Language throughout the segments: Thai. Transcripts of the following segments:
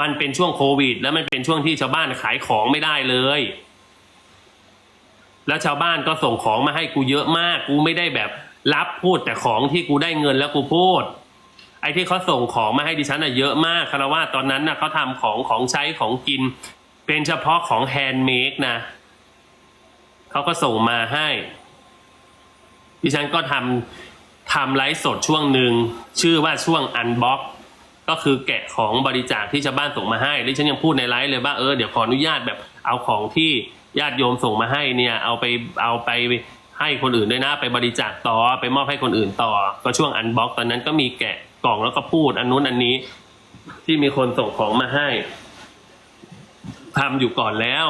มันเป็นช่วงโควิด แล้วมันเป็นช่วงที่ชาวบ้านขายของไม่ได้เลย แล้วชาวบ้านก็ส่งของมาให้กูเยอะมาก กูไม่ได้แบบรับพูดแต่ของที่กูได้เงินแล้วกูพูด ไอ้ที่เขาส่งของมาให้ดิฉันอะเยอะมากคารวะตอนนั้นนะเขาทำของของใช้ของกิน เป็นเฉพาะของแฮนด์เมดนะเขาก็ส่งมาให้ ดิฉันก็ทำทำไลฟ์สดช่วงหนึ่งชื่อว่าช่วงอันบ็อก ก็คือแกะของบริจาคที่ชาวบ้านส่งมาให้ดิฉันยังพูดในไลฟ์เลยว่าเออเดี๋ยวขออนุญาตแบบเอาของที่ญาติโยมส่งมาให้เนี่ยเอาไปเอาไปให้คนอื่นด้วยนะไปบริจาคต่อไปมอบให้คนอื่นต่อ ก็ช่วงอันบ็อกตอนนั้นก็มีแกะกล่องแล้วก็พูดอันนู้นอันนี้ ที่มีคนส่งของมาให้ทำอยู่ก่อนแล้ว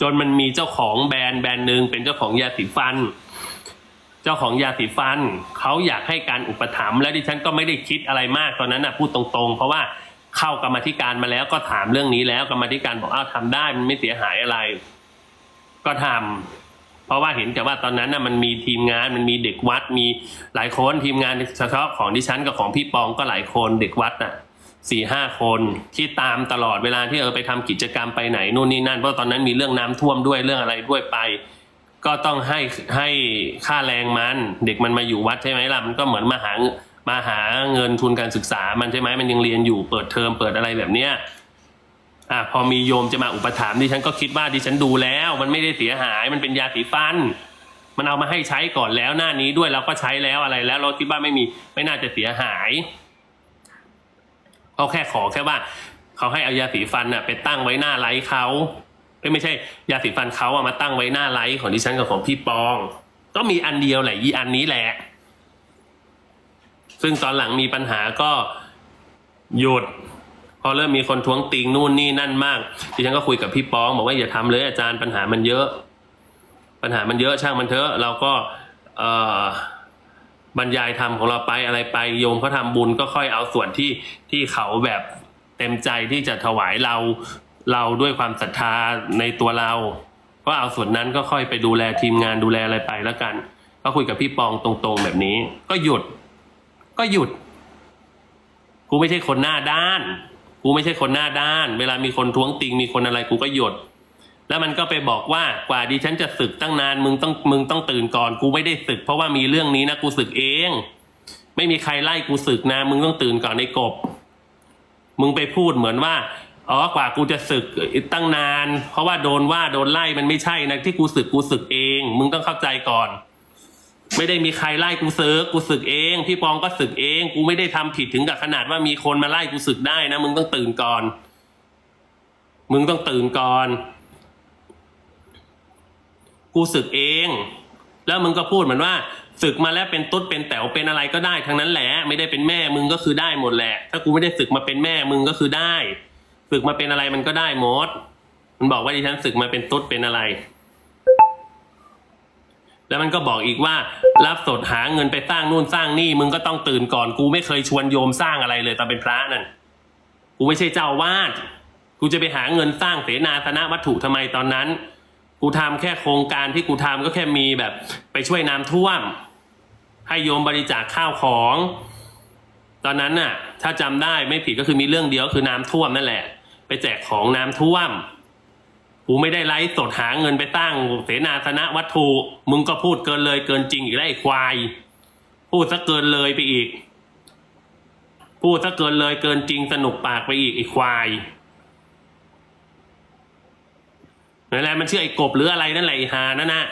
จนมันมีเจ้าของแบรนด์แบรนด์หนึ่งเป็นเจ้าของยาสีฟัน จ้าของยาสีฟันเขาอยากให้การอุปถัมภ์และดิฉันก็ไม่ได้คิดอะไรมากตอนนั้นนะพูดตรงๆ เพราะว่าเข้ากรรมธิการมาแล้วก็ถามเรื่องนี้แล้วกรรมธิการบอกอ้าวทำได้มันไม่เสียหายอะไร ก็ทำเพราะว่าเห็นแต่ว่าตอนนั้นน่ะมันมีทีมงานมันมีเด็กวัดมีหลายคนทีมงานเฉพาะของดิฉันกับของพี่ปองก็หลายคนเด็กวัดน่ะสี่ห้าคนที่ตามตลอดเวลาที่เออไปทำกิจกรรมไปไหนนู่นนี่นั่นเพราะตอนนั้นมีเรื่องน้ำท่วมด้วยเรื่องอะไรด้วยไป ก็ต้องให้ให้ค่าแรงมัน เด็กมันมาอยู่วัดใช่ไหมล่ะมันก็เหมือนมาหามาหาเงินทุนการศึกษามันใช่ไหมมันยังเรียนอยู่เปิดเทอมเปิดอะไรแบบเนี้ยอะพอมีโยมจะมาอุปถัมภ์ดิฉันก็คิดว่าดิฉันดูแล้ว มันไม่ได้เสียหายมันเป็นยาสีฟัน มันเอามาให้ใช้ก่อนแล้วหน้านี้ด้วยเราก็ใช้แล้วอะไรแล้วเราคิดว่าไม่มีไม่น่าจะเสียหายเขาแค่ขอแค่ว่าเขาให้เอายาสีฟันน่ะไปตั้งไว้หน้าไลท์เขา เอ้ยไม่ใช่ยาสีฟันเขาอามาตั้งไว้หน้าไลท์ของดิฉันกับของพี่ปอง ก็มีอันเดียวแหละยีอันนี้แหละ ซึ่งตอนหลังมีปัญหาก็หยุด พอเริ่มมีคนท้วงติงนู่นนี่นั่นมากดิฉันก็คุยกับพี่ปองบอกว่าอย่าทำเลยอาจารย์ปัญหามันเยอะ ปัญหามันเยอะช่างมันเถอะ เราก็เอ่อบรรยายธรรมของเราไปอะไรไปโยมเขาทำบุญก็ค่อยเอาส่วนที่ที่เขาแบบเต็มใจที่จะถวายเรา เราด้วยความศรัทธาในตัวเรา ก็เอาส่วนนั้นก็ค่อยไปดูแลทีมงานดูแลอะไรไปแล้วกัน ก็คุยกับพี่ปองตรงๆแบบนี้ ก็หยุด ก็หยุด กูไม่ใช่คนหน้าด้าน กูไม่ใช่คนหน้าด้าน เวลามีคนท้วงติงมีคนอะไรกูก็หยุด แล้วมันก็ไปบอกว่ากว่าดิฉันจะศึกตั้งนานมึงต้องมึงต้องตื่นก่อน กูไม่ได้ศึก เพราะว่ามีเรื่องนี้นะกูศึกเอง ไม่มีใครไล่กูศึกนะ มึงต้องตื่นก่อนในกบ มึงไปพูดเหมือนว่า อ๋อกว่ากูจะศึกตั้งนาน เพราะว่าโดนว่าโดนไล่มันไม่ใช่นะที่กูศึกกูศึกเอง มึงต้องเข้าใจก่อน ไม่ได้มีใครไล่กูศึกกูศึกเอง พี่ปองก็ศึกเอง กูไม่ได้ทำผิดถึงกับขนาดว่ามีคนมาไล่กูศึกได้นะมึงต้องตื่นก่อน มึงต้องตื่นก่อน กูศึกเอง แล้วมึงก็พูดเหมือนว่าศึกมาแล้วเป็นตุ๊ดเป็นแต๋วเป็นอะไรก็ได้ทั้งนั้นแหละ ไม่ได้เป็นแม่มึงก็คือได้หมดแหละ ถ้ากูไม่ได้ศึกมาเป็นแม่มึงก็คือได้ ศึกมาเป็นอะไรมันก็ได้หมด มันบอกว่าดิฉันศึกมาเป็นตุ๊ดเป็นอะไร แล้วมันก็บอกอีกว่า รับสดหาเงินไปสร้างนู่นสร้างนี่มึงก็ต้องตื่นก่อนกูไม่เคยชวนโยมสร้างอะไรเลยตอนเป็นพระนั่นกูไม่ใช่เจ้าวาดกูจะไปหาเงินสร้างเสนาสนะวัตถุทำไมตอนนั้น กูทำแค่โครงการที่กูทำก็แค่มีแบบ ไปช่วยน้ำท่วม ให้โยมบริจาคข้าวของ ตอนนั้นน่ะ ถ้าจำได้ไม่ผิดก็คือมีเรื่องเดียวคือน้ำท่วมนั่นแหละ ไปแจกของน้ำท่วม กูไม่ได้ไลฟ์สดหาเงินไปตั้งเสนาสนะวัตถุ มึงก็พูดเกินเลยเกินจริงอีกแล้วไอ้ควาย พูดซะเกินเลยไปอีก พูดซะเกินเลยเกินจริงสนุกปากไปอีกไอ้ควายนั่นแหละมันชื่อไอ้กบหรืออะไรนั่นแหละไอ้หานั่นนะ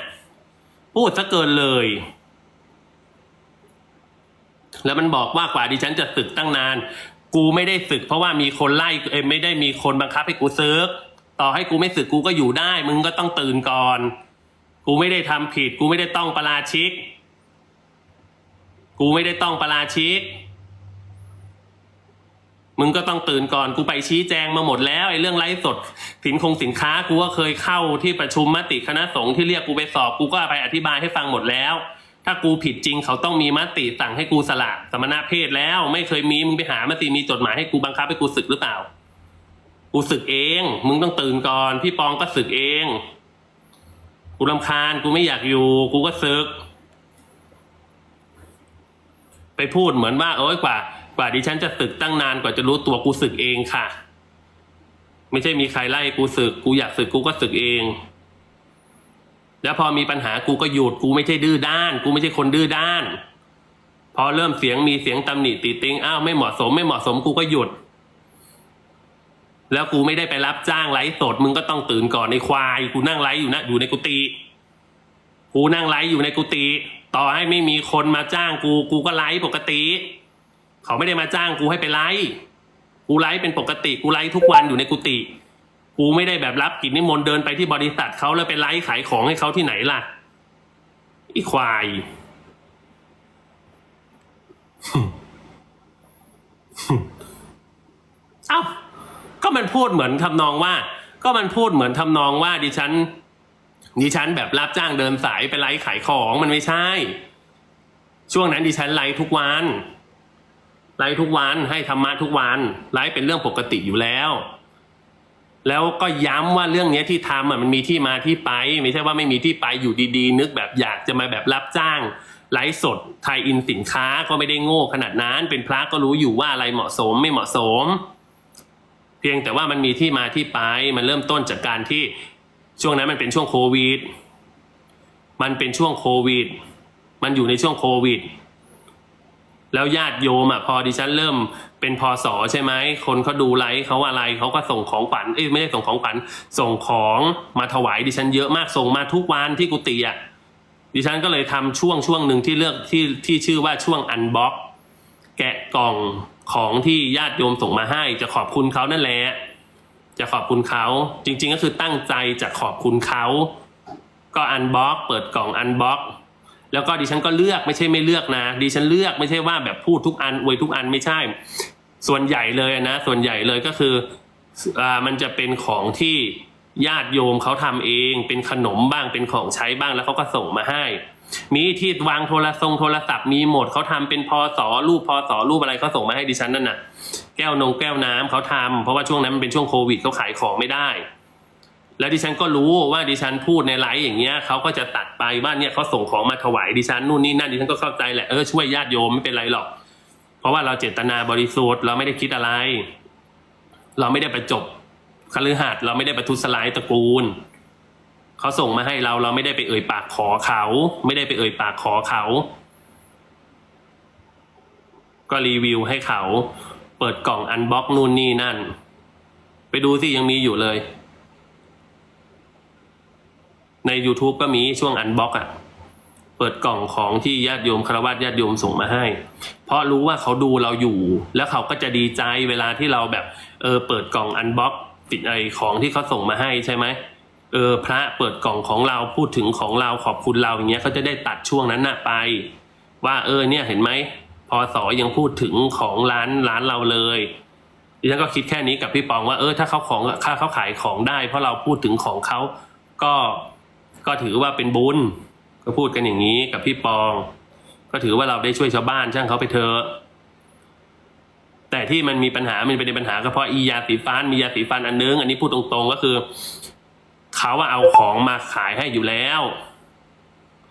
พูดซะเกินเลย แล้วมันบอกว่ากว่าดิฉันจะศึกตั้งนาน กูไม่ได้ศึก เพราะว่ามีคนไล่เอ้ยไม่ได้มีคนบังคับให้กูซึก ต่อให้กูไม่ศึกกูก็อยู่ได้ มึงก็ต้องตื่นก่อน กูไม่ได้ทำผิด กูไม่ได้ต้องประราชิก กูไม่ได้ต้องประราชิก มึงก็ต้องตื่นก่อนกูไปชี้แจงมาหมดแล้วไอ้เรื่องไลฟ์สด สินคงสินค้ากูก็เคยเข้าที่ประชุมมติคณะสงฆ์ที่เรียกกูไปสอบกูก็ไปอธิบายให้ฟังหมดแล้ว ถ้ากูผิดจริงเขาต้องมีมติสั่งให้กูสละสมณเพศแล้ว ไม่เคยมีมึงไปหามติมีจดหมายให้กูบังคับให้กูศึกหรือเปล่า กูศึกเอง มึงต้องตื่นก่อน พี่ปองก็ศึกเอง กูรำคาญกูไม่อยากอยู่ กูก็ศึก ไปพูดเหมือนว่าเอ้ยกว่า กว่าดิฉันจะศึกตั้งนานกว่าจะรู้ตัวกูศึกเองค่ะ ไม่ใช่มีใครไล่กูศึก กูอยากศึกกูก็ศึกเอง แล้วพอมีปัญหากูก็หยุดกูไม่ใช่ดื้อด้าน กูไม่ใช่คนดื้อด้าน พอเริ่มเสียงมีเสียงตำหนิติติงอ้าวไม่เหมาะสมไม่เหมาะสมกูก็หยุด แล้วกูไม่ได้ไปรับจ้างไลฟ์สดมึงก็ต้องตื่นก่อนในควาย กูนั่งไลฟ์อยู่นะอยู่ในกุฏิกูนั่งไลฟ์อยู่ในกุฏิต่อให้ไม่มีคนมาจ้างกู กูก็ไลฟ์ปกติ เขาไม่ได้มาจ้างกูให้ไปไลฟ์กูไลฟ์เป็นปกติ กูไลฟ์ทุกวันอยู่ในกุฏิ กูไม่ได้แบบรับกิจนิมนต์เดินไปที่บริษัทเขาแล้วไปไลฟ์ขายของให้เขาที่ไหนล่ะอีควาย เอ้า ก็มันพูดเหมือนทำนองว่า ก็มันพูดเหมือนทำนองว่า ดิฉัน ดิฉันแบบรับจ้างเดินสายไปไลฟ์ขายของมันไม่ใช่ ช่วงนั้นดิฉันไลฟ์ทุกวัน ไลฟ์ทุกวันให้ธรรมะทุกวัน ไลฟ์เป็นเรื่องปกติอยู่แล้ว แล้วก็ย้ำว่าเรื่องนี้ที่ทำอะมันมีที่มาที่ไป ไม่ใช่ว่าไม่มีที่ไปอยู่ดีๆ นึกแบบอยากจะมาแบบรับจ้างไลฟ์สดไทยอินสินค้าก็ไม่ได้โง่ขนาดนั้น เป็นพระก็รู้อยู่ว่าอะไรเหมาะสมไม่เหมาะสม เพียงแต่ว่ามันมีที่มาที่ไป มันเริ่มต้นจากการที่ช่วงนั้นมันเป็นช่วงโควิด มันเป็นช่วงโควิด มันอยู่ในช่วงโควิด แล้วญาติโยมอะพอดิฉันเริ่มเป็นพศใช่ไหมคนเขาดูไลฟ์เขาอะไรเขาก็ส่งของขวัญเอ้ยไม่ได้ส่งของขวัญส่งของมาถวายดิฉันเยอะมากส่งมาทุกวันที่กุฏิอะดิฉันก็เลยทำช่วงช่วงหนึ่งที่เลือกที่ที่ชื่อว่าช่วงอันบ็อกแกะกล่องของที่ญาติโยมส่งมาให้ จะขอบคุณเขานั่นแหละจะขอบคุณเขาจริง ๆ ก็คือตั้งใจจะขอบคุณเขาก็อันบ็อกเปิดกล่องอันบ็อก แล้วก็ดิฉันก็เลือกไม่ใช่ไม่เลือกนะ ดิฉันเลือกไม่ใช่ว่าแบบพูดทุกอันอวยทุกอันไม่ใช่ ส่วนใหญ่เลยนะ ส่วนใหญ่เลยก็คืออ่ามันจะเป็นของที่ญาติโยมเขาทำเองเป็นขนมบ้างเป็นของใช้บ้างแล้วเขาก็ส่งมาให้ มีที่วางโทรศัพท์โทรศัพท์มีหมดเขาทำเป็นพอสอรูปพอสอรูปอะไรเขาส่งมาให้ดิฉันนั่นน่ะ แก้วนงแก้วน้ำเขาทำเพราะว่าช่วงนั้นมันเป็นช่วงโควิดเขาขายของไม่ได้ แล้วดิฉันก็รู้ว่าดิฉันพูดในไลฟ์อย่างเงี้ยเขาก็จะตัดไปว่าเนี่ยเขาส่งของมาถวายดิฉันนู่นนี่นั่นดิฉันก็เข้าใจแหละเออช่วยญาติโยมไม่เป็นไรหรอก เพราะว่าเราเจตนาบริสุทธิ์เราไม่ได้คิดอะไร เราไม่ได้ประจบคฤหัสถ์เราไม่ได้ประทุษร้ายตระกูลเขาส่งมาให้เราเราไม่ได้ไปเอ่ยปากขอเขา ไม่ได้ไปเอ่ยปากขอเขา ก็รีวิวให้เขา เปิดกล่องอันบ็อกนู่นนี่นั่น ไปดูสิยังมีอยู่เลย ใน YouTube ก็มีช่วงอันบ็อกอะเปิดกล่องของที่ญาติโยมคารวะญาติโยมส่งมาให้ เพราะรู้ว่าเขาดูเราอยู่ แล้วเขาก็จะดีใจเวลาที่เราแบบ เออ เปิดกล่องอันบ็อกติดไอของที่เขาส่งมาให้ใช่ไหมเออ พระเปิดกล่องของเราพูดถึงของเราขอบคุณเราอย่างเงี้ยเขาจะได้ตัดช่วงนั้นน่ะไป ว่าเออเนี่ยเห็นไหมพอสอยังพูดถึงของร้านร้านเราเลยดิฉันก็คิดแค่นี้กับพี่ปองว่าเออถ้าเขาของถ้าเขาขายของได้ เพราะเราพูดถึงของเขาก็ ก็ถือว่าเป็นบุญก็พูดกันอย่างนี้กับพี่ปอง ก็ถือว่าเราได้ช่วยชาวบ้านช่างเขาไปเถอะแต่ที่มันมีปัญหา มันเป็นปัญหาก็เพราะอียาสีฟันมียาสีฟันอันนึง อันนี้พูดตรงๆก็คือเขาว่าเอาของมาขายให้อยู่แล้ว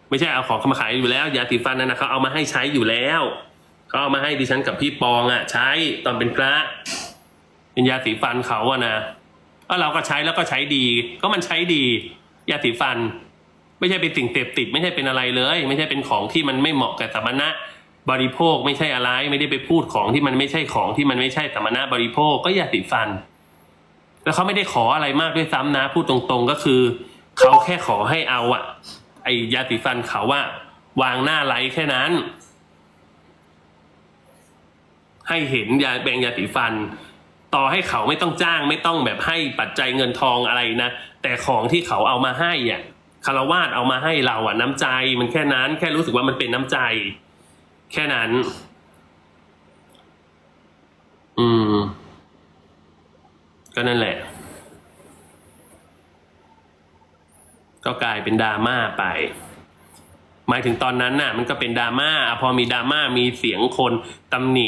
ไม่ใช่เอาของเขามาขายอยู่แล้ว ยาสีฟันนั่นนะเขาเอามาให้ใช้อยู่แล้วเขาเอามาให้ดิฉันกับพี่ปองอะ ใช้ตอนเป็นพระเป็นยาสีฟันเขาอะนะก็เราก็ใช้แล้วก็ใช้ดี ก็มันใช้ดี ยาสีฟัน ไม่ใช่เป็นสิ่งเสพติด ไม่ใช่เป็นอะไรเลย ไม่ใช่เป็นของที่มันไม่เหมาะกับสมณะบริโภคไม่ใช่อะไร ไม่ได้ไปพูดของที่มันไม่ใช่ของที่มันไม่ใช่สมณะบริโภคก็ยาสีฟัน แล้วเขาไม่ได้ขออะไรมากด้วยซ้ำนะ พูดตรงๆก็คือเขาแค่ขอให้เอาอะไอยาสีฟันเขาว่าวางหน้าไลท์แค่นั้น ให้เห็นยาแบ่งยาสีฟัน ต่อให้เขาไม่ต้องจ้าง ไม่ต้องแบบให้ปัจจัยเงินทองอะไรนะแต่ของที่เขาเอามาให้อะ คารวาสเอามาให้เราอะน้ำใจมันแค่นั้น แค่รู้สึกว่ามันเป็นน้ำใจ แค่นั้น อืม ก็นั่นแหละ ก็กลายเป็นดราม่าไป หมายถึงตอนนั้นน่ะ มันก็เป็นดราม่าพอมีดราม่ามีเสียงคนตำหนิ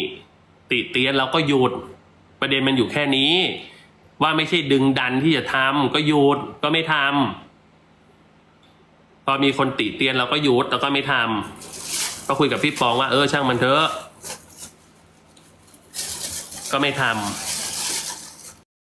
ติเตียนเราก็หยุด ประเด็นมันอยู่แค่นี้ ว่าไม่ใช่ดึงดันที่จะทำก็หยุดก็ไม่ทำ พอมีคนติเตียนเราก็หยุดแล้วก็ไม่ทำก็คุยกับพี่ปองว่าเออช่างมันเถอะ ก็ไม่ทำ